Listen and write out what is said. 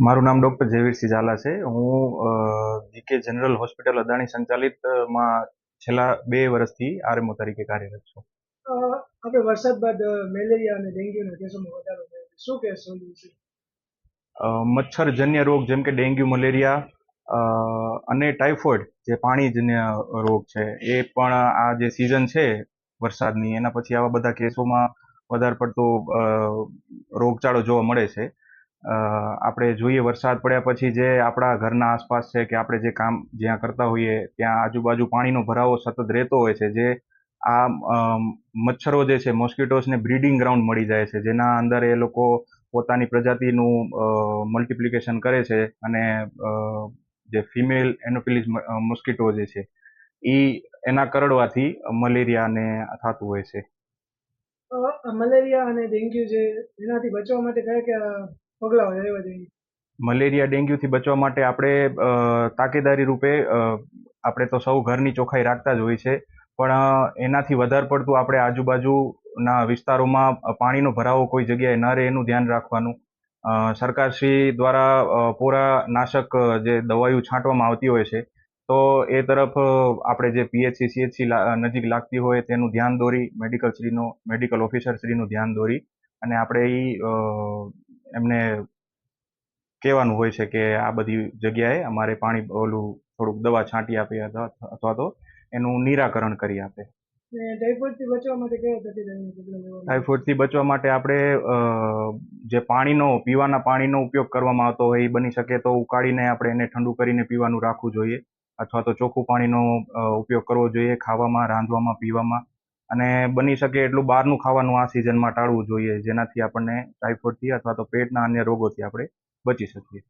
મારું નામ ડૉક્ટર જયવીરસિંહ ઝાલા છે. હું જીકે જનરલ હોસ્પિટલ અદાણી સંચાલિતમાં છેલ્લા બે વર્ષથી આરએમઓ તરીકે કાર્યરત છું. આપણે વરસાદ બાદ મેલેરિયા અને ડેન્ગ્યુના કેસોમાં વધારો થયો શું અ, મચ્છરજન્ય રોગ જેમ કે ડેન્ગ્યુ મલેરિયા અને ટાઇફોઇડ જે પાણીજન્ય રોગ છે એ પણ આ જે સિઝન છે વરસાદની એના પછી આવા બધા કેસોમાં વધારે પડતો રોગચાળો જોવા મળે છે. આપણે જોઈએ વરસાદ પડ્યા પછી જે આપણા ઘરના આસપાસ છે કે આપણે જે કામ જ્યાં કરતા હોઈએ, ત્યાં આજુબાજુ પાણીનો ભરાવો સતત રહેતો હોય છે, જે આ મચ્છરો જે છે મોસ્કિટોસને બ્રીડિંગ ગ્રાઉન્ડ મળી જાય છે, જેના અંદર એ લોકો પોતાની પ્રજાતિનું મલ્ટિપ્લિકેશન કરે છે અને જે ફિમેલ એનોફિલિસ મોસ્કિટો જે છે એ એના કરડવાથી મલેરિયાને થતું હોય છે. મલેરિયા અને ડેન્ગ્યુ જે, એનાથી બચવા માટે કયા કયા પગલાઓ લેવા જોઈએ. મલેરિયા, ડેન્ગ્યુથી બચવા માટે આપણે તાકેદારી રૂપે આપણે તો સૌ ઘરની ચોખ્ખાઈ રાખતા જ હોય છે. પણ એનાથી વધારે પડતું આપણે આજુબાજુના વિસ્તારોમાં પાણીનો ભરાવો કોઈ જગ્યાએ ન રહે એનું ધ્યાન રાખવાનું. સરકારશ્રી દ્વારા પોરા પૂરા નાશક જે દવાઈઓ છાંટવામાં આવતી હોય છે, તો એ તરફ આપણે જે પીએચસી, સીએચસી નજીક લાગતી હોય તેનું ધ્યાન દોરી મેડિકલ શ્રીનો મેડિકલ ઓફિસર શ્રીનું ધ્યાન દોરી અને આપણે એ એમને કહેવાનું હોય છે કે આ બધી જગ્યાએ અમારે પાણી ઓલું થોડુંક દવા છાંટી આપી અથવા અથવા તો એનું નિરાકરણ કરી આપે. બચવા માટે ટાઇફોઇડથી બચવા માટે આપણે જે પાણીનો પીવાના પાણીનો ઉપયોગ કરવામાં આવતો હોય એ બની શકે તો ઉકાળીને આપણે એને ઠંડુ કરીને પીવાનું રાખવું જોઈએ. અથવા તો ચોખ્ખું પાણીનો ઉપયોગ કરવો જોઈએ ખાવામાં રાંધવામાં પીવામાં. અને બની શકે એટલું બહારનું ખાવાનું આ સિઝનમાં ટાળવું જોઈએ, જેનાથી આપણને ટાઇફોઇડથી અથવા તો પેટના અન્ય રોગોથી આપણે બચી શકીએ.